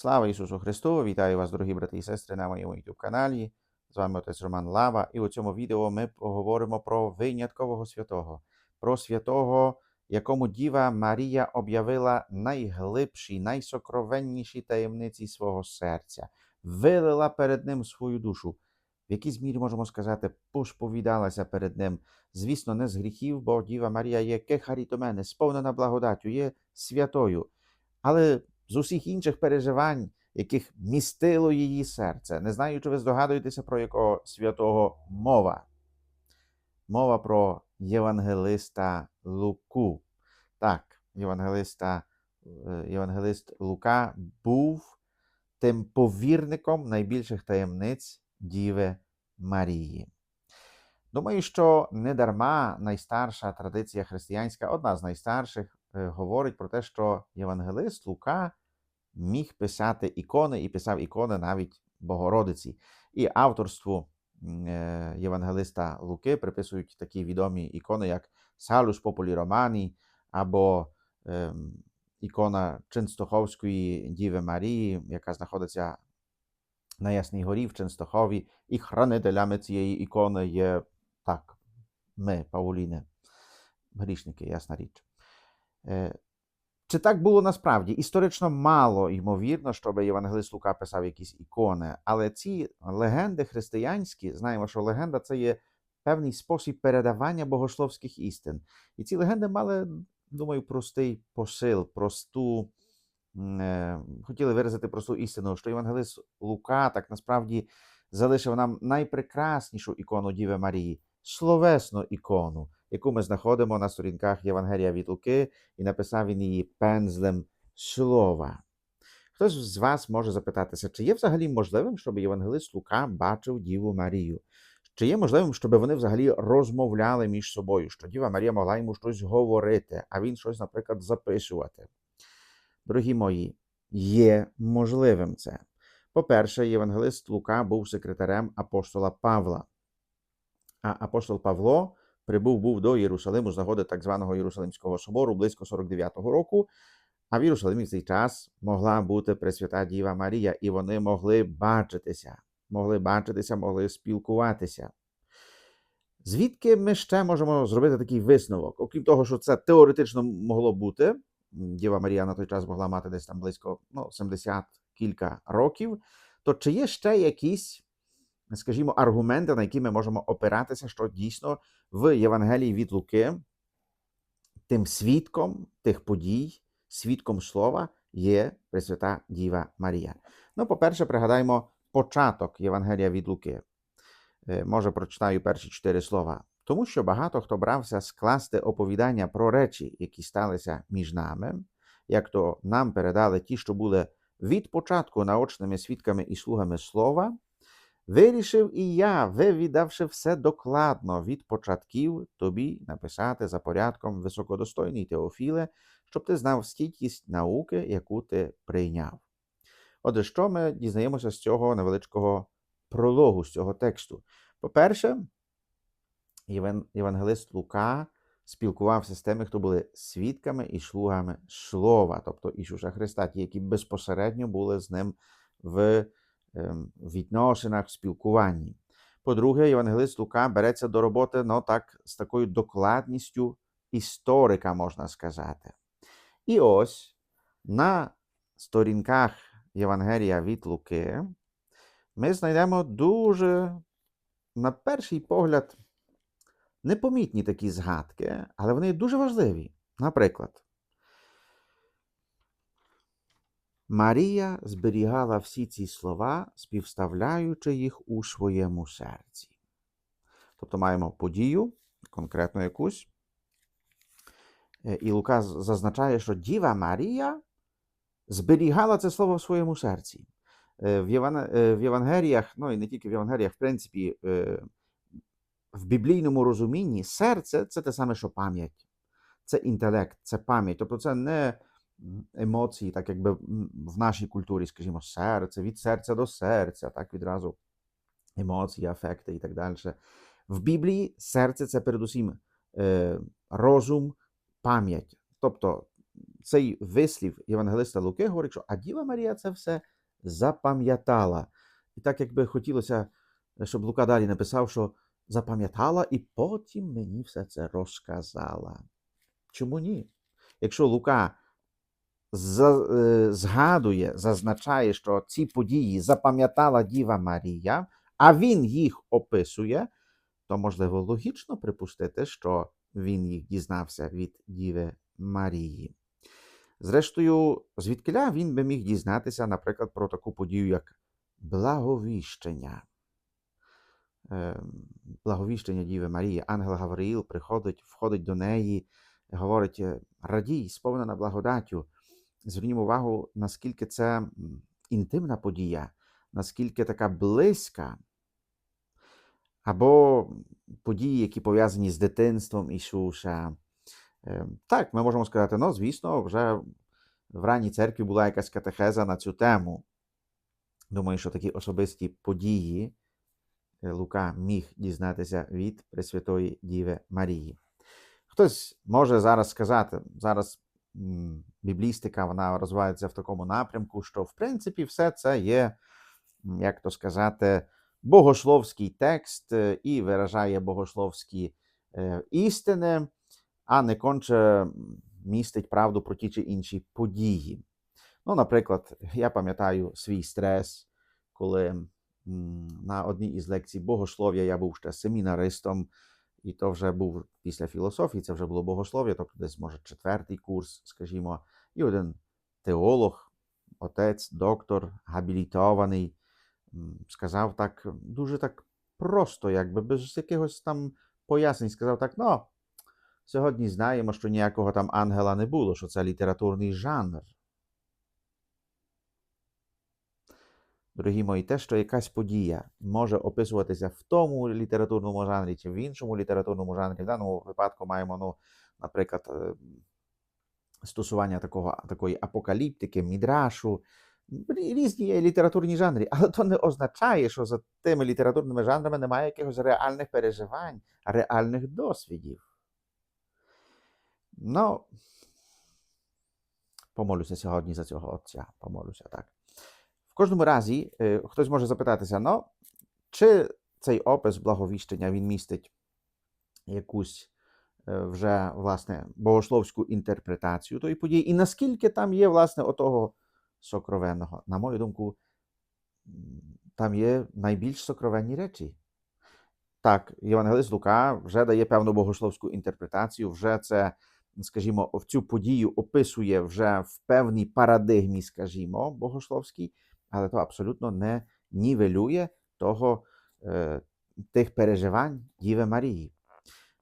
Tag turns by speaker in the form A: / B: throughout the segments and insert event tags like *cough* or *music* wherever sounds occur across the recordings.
A: Слава Ісусу Христу! Вітаю вас, дорогі брати і сестри, на моєму YouTube каналі. З вами отець Роман Лава. І у цьому відео ми поговоримо про виняткового святого, про святого, якому Діва Марія об'явила найглибші, найсокровенніші таємниці свого серця, вилила перед ним свою душу. В якійсь мірі можемо сказати, посповідалася перед ним. Звісно, не з гріхів, бо Діва Марія є кехарітомене, сповнена благодаттю, є святою. Але з усіх інших переживань, яких містило її серце. Не знаю, чи ви здогадуєтеся, про якого святого мова. Мова про євангелиста Луку. Так, євангелиста, е, євангелист Лука був тим повірником найбільших таємниць Діви Марії. Думаю, що не дарма найстарша традиція християнська, одна з найстарших, е, говорить про те, що євангелист Лука міг писати ікони і писав ікони навіть Богородиці. І авторству е, євангелиста Луки приписують такі відомі ікони, як Салус Популі Романі або ем, ікона Ченстоховської Діви Марії, яка знаходиться на Ясній горі в Ченстохові, і хранителями цієї ікони є так, ми, Пауліни, грішники, ясна річ. Чи так було насправді? Історично мало ймовірно, щоб Євангелист Лука писав якісь ікони, але ці легенди християнські, знаємо, що легенда це є певний спосіб передавання богословських істин. І ці легенди мали, думаю, простий посил, просту. е, Хотіли виразити просту істину, що Євангелист Лука так насправді залишив нам найпрекраснішу ікону Діви Марії, словесну ікону, яку ми знаходимо на сторінках Євангелія від Луки, і написав він її пензлем слова. Хтось з вас може запитатися, чи є взагалі можливим, щоб євангелист Лука бачив Діву Марію? Чи є можливим, щоб вони взагалі розмовляли між собою, що Діва Марія могла йому щось говорити, а він щось, наприклад, записувати? Дорогі мої, є можливим це. По-перше, євангелист Лука був секретарем апостола Павла. А апостол Павло прибув був до Єрусалиму з нагоди так званого Єрусалимського собору близько 49-го року. А в Єрусалимі в цей час могла бути Пресвята Діва Марія, і вони могли бачитися, могли бачитися, могли спілкуватися. Звідки ми ще можемо зробити такий висновок? Окрім того, що це теоретично могло бути, Діва Марія на той час могла мати десь там близько ну, 70 кілька років, то чи є ще якісь, скажімо, аргументи, на які ми можемо опиратися, що дійсно в Євангелії від Луки тим свідком тих подій, свідком слова є Пресвята Діва Марія. Ну, по-перше, пригадаймо початок Євангелія від Луки. Е, Може, прочитаю перші чотири слова. Тому що багато хто брався скласти оповідання про речі, які сталися між нами, як то нам передали ті, що були від початку наочними свідками і слугами слова, вирішив і я, вивідавши все докладно від початків, тобі написати за порядком високодостойний Теофіле, щоб ти знав стійкість науки, яку ти прийняв. Отже, що ми дізнаємося з цього невеличкого прологу, з цього тексту? По-перше, Євангелист Лука спілкувався з тими, хто були свідками і слугами Слова, тобто Ісуса Христа, ті, які безпосередньо були з ним в ем, відносинах, в спілкуванні. По-друге, Євангелист Лука береться до роботи ну, так, з такою докладністю історика, можна сказати. І ось на сторінках Євангелія від Луки ми знайдемо дуже, на перший погляд, непомітні такі згадки, але вони дуже важливі. Наприклад, Марія зберігала всі ці слова, співставляючи їх у своєму серці. Тобто маємо подію, конкретно якусь. Е, І Лука зазначає, що Діва Марія зберігала це слово в своєму серці. Е, е, в Євангеліях, ну і не тільки в Євангеліях, в принципі, в біблійному розумінні серце це те саме, що пам'ять, це інтелект, це пам'ять. Тобто це не емоції, так якби в нашій культурі, скажімо, серце, від серця до серця, так відразу емоції, афекти і так далі. В Біблії серце це передусім е, розум, пам'ять. Тобто цей вислів Євангелиста Луки говорить, що а Діва Марія це все запам'ятала. І так якби хотілося, щоб Лука далі написав, що запам'ятала і потім мені все це розказала. Чому ні? Якщо Лука е, згадує, зазначає, що ці події запам'ятала Діва Марія, а він їх описує, то можливо логічно припустити, що він їх дізнався від Діви Марії. Зрештою, звідкиля він би міг дізнатися, наприклад, про таку подію, як благовіщення. Ем, Благовіщення Діви Марії, ангел Гавриїл приходить, входить до неї, говорить: е, радій, сповнена благодаттю. Звернімо увагу, наскільки це інтимна подія, наскільки така близька, або події, які пов'язані з дитинством Ісуса. Е, Так, ми можемо сказати, ну, звісно, вже в ранній церкві була якась катехеза на цю тему. Думаю, що такі особисті події е, Лука міг дізнатися від Пресвятої Діви Марії. Хтось може зараз сказати, зараз біблістика вона розвивається в такому напрямку, що в принципі все це є, як то сказати, богословський текст е, і виражає богословські е, істини, а не конче містить правду про ті чи інші події. Ну, наприклад, я пам'ятаю свій стрес, коли на одній із лекцій богослов'я я був ще семінаристом, і то вже був після філософії, це вже було богослов'я, тобто десь, може, четвертий курс, скажімо, і один теолог, отець, доктор, габілітований, сказав так, дуже так просто, якби без якихось там пояснень, сказав так: ну, сьогодні знаємо, що ніякого там ангела не було, що це літературний жанр. Дорогі мої, те, що якась подія може описуватися в тому літературному жанрі чи в іншому літературному жанрі, в даному випадку маємо, ну, наприклад, е, стосування такого, такої апокаліптики, мідрашу, різні літературні жанри, але то не означає, що за тими літературними жанрами немає якихось реальних переживань, реальних досвідів. Ну, помолюся сьогодні за цього отця. Помолюся так. Кожному разі, е, хтось може запитатися: ну, чи цей опис благовіщення він містить якусь е, вже власне богословську інтерпретацію тої події, і наскільки там є власне отого сокровенного? На мою думку, там є найбільш сокровенні речі. Так, Євангелист Лука вже дає певну богословську інтерпретацію, вже це, скажімо, в цю подію описує вже в певній парадигмі, скажімо, богословській, але то абсолютно не нівелює того, е, тих переживань Діви Марії.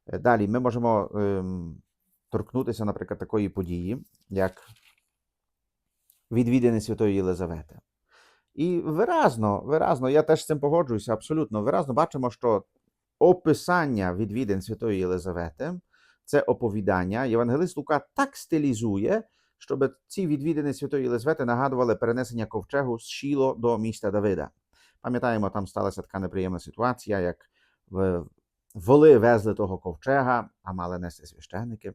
A: Е, Далі ми можемо ем, торкнутися, наприклад, такої події, як відвідини Святої Єлизавети. І виразно, виразно, я теж з цим погоджуюся, абсолютно виразно бачимо, що описання відвідин Святої Єлизавети це оповідання. Євангелист Лука так стилізує, щоб ці відвідини Святої Єлизавети нагадували перенесення ковчегу з Шіло до міста Давида. Пам'ятаємо, там сталася така неприємна ситуація, як воли везли того ковчега, а мали нести священники.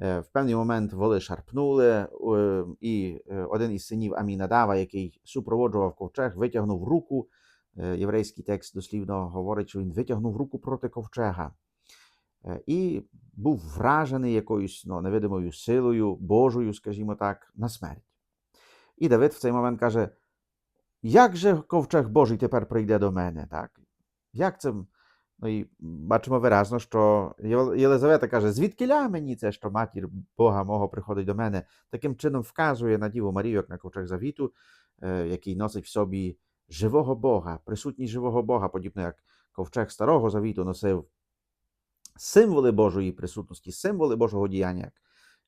A: Е, В певний момент воли шарпнули, і е, один із синів Амінадава, який супроводжував ковчег, витягнув руку. Е, Єврейський текст дослівно говорить, що він витягнув руку проти ковчега і був вражений якоюсь ну, невидимою силою, Божою, скажімо так, на смерть. І Давид в цей момент каже: Як же ковчег Божий тепер прийде до мене? Так? Як це? Ну і бачимо виразно, що Єлизавета каже: звідкиля мені це, що матір Бога мого приходить до мене, таким чином вказує на Діву Марію, як на ковчег завіту, е, який носить в собі живого Бога, присутність живого Бога, подібно як ковчег старого завіту носив символи Божої присутності, символи Божого діяння, як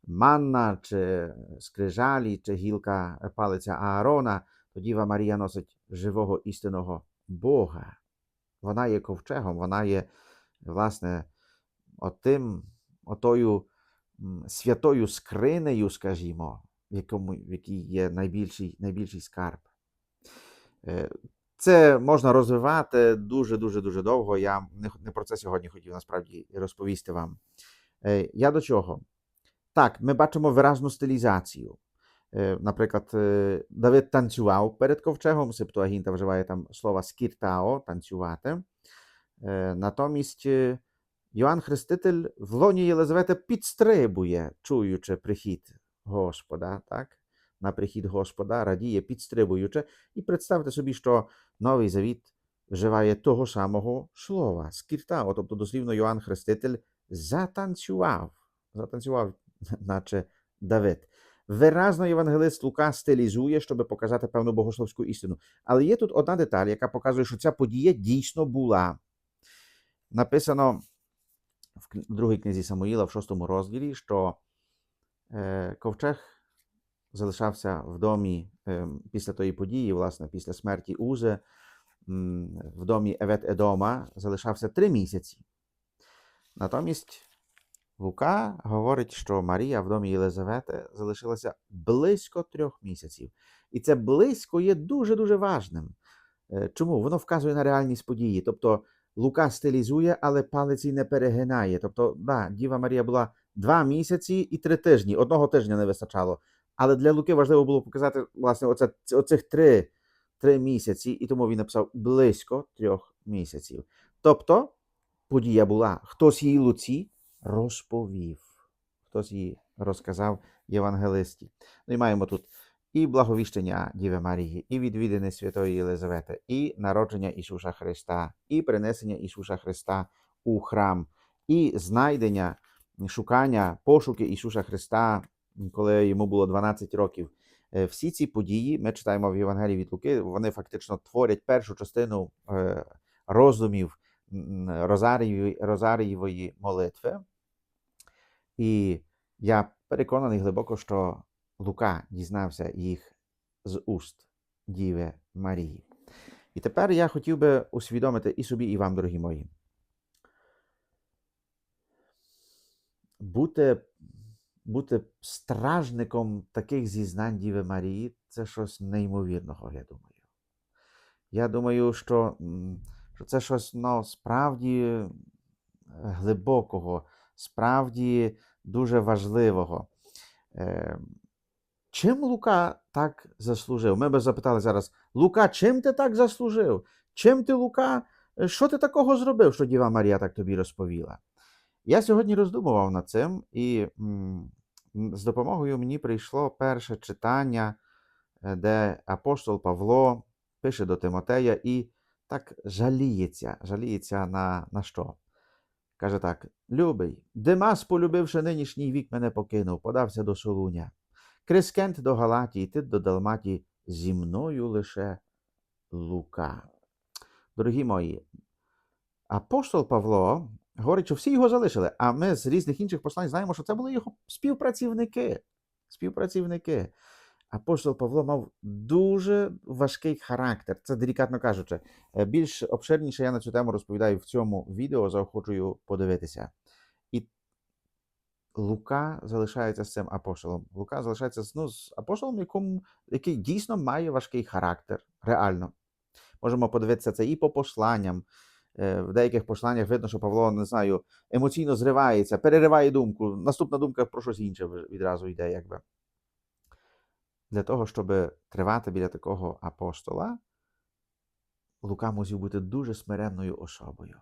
A: манна, чи скрижалі, чи гілка палиця Аарона, то Діва Марія носить живого істинного Бога. Вона є ковчегом, вона є, власне, отим, отою святою скринею, скажімо, в, якому, в якій є найбільший, найбільший скарб. Це можна розвивати дуже дуже довго. Я не, про це сьогодні хотів насправді розповісти вам. Е, Я до чого? Так, ми бачимо виразну стилізацію. Е, Наприклад, е, Давид танцював перед ковчегом, Септуагінта вживає там слова скіртао, танцювати. Натомість Йоанн Хреститель в лоні Єлизавети підстрибує, чуючи прихід Господа, так? На прихід Господа, радіє, підстрибуючи. І представте собі, що Новий Завіт вживає того самого слова скіртао, тобто дослівно Йоанн Хреститель затанцював, затанцював, *laughs* наче Давид. Виразно євангелист Лука стилізує, щоб показати певну богословську істину. Але є тут одна деталь, яка показує, що ця подія дійсно була. Написано в другій книзі Самуїла в шостому розділі, що е, ковчег залишався в домі е, після тої події, власне, після смерті Узи, в домі Евет Едома залишався три місяці. Натомість Лука говорить, що Марія в домі Єлизавети залишилася близько трьох місяців. І це близько є дуже-дуже важним. Е, Чому? Воно вказує на реальність події. Тобто Лука стилізує, але палець не перегинає. Тобто, да, Діва Марія була два місяці і три тижні. Одного тижня не вистачало. Але для Луки важливо було показати власне оце, оцих три, три місяці, і тому він написав близько трьох місяців. Тобто подія була. Хтось її Луці розповів, хтось її розказав євангелисті. Ну і маємо тут і благовіщення Діви Марії, і відвідини Святої Єлизавети, і народження Ісуса Христа, і принесення Ісуса Христа у храм, і знайдення, шукання, пошуки Ісуса Христа, коли йому було 12 років. Е, Всі ці події ми читаємо в Євангелії від Луки, вони фактично творять першу частину е, Розарієвої, Розарієвої молитви. І я переконаний глибоко, що Лука дізнався їх з уст Діви Марії. І тепер я хотів би усвідомити і собі, і вам, дорогі мої. Бути, бути стражником таких зізнань Діви Марії це щось неймовірного, я думаю. Я думаю, що, що це щось ну, справді е, глибокого, справді дуже важливого. Е, Чим Лука так заслужив? Ми би запитали зараз: Лука, чим ти так заслужив? Чим ти, Лука, е, що ти такого зробив, що Діва Марія так тобі розповіла? Я сьогодні роздумував над цим, і з допомогою мені прийшло перше читання, е, де апостол Павло пише до Тимотея і так жаліється, жаліється на, на що? Каже так: Любий, Димас, полюбивши нинішній вік, мене покинув, подався до Солуня. Крискент до Галатії, Тит до Далматії, зі мною лише Лука. Дорогі мої, апостол Павло говорить, що всі його залишили, а ми з різних інших послань знаємо, що це були його співпрацівники. Співпрацівники. Апостол Павло мав дуже важкий характер, це делікатно кажучи. Е, Більш обширніше я на цю тему розповідаю в цьому відео, заохочую подивитися. І Лука залишається з цим апостолом. Лука залишається ну, з апостолом, якому, який дійсно має важкий характер, реально. Можемо подивитися це і по посланням. Е, В деяких посланнях видно, що Павло, не знаю, емоційно зривається, перериває думку. Наступна думка про щось інше відразу йде, якби. Для того, щоб тривати біля такого апостола, Лука мусив бути дуже смиренною особою.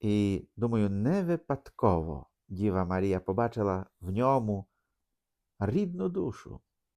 A: І думаю, не випадково Діва Марія побачила в ньому рідну душу,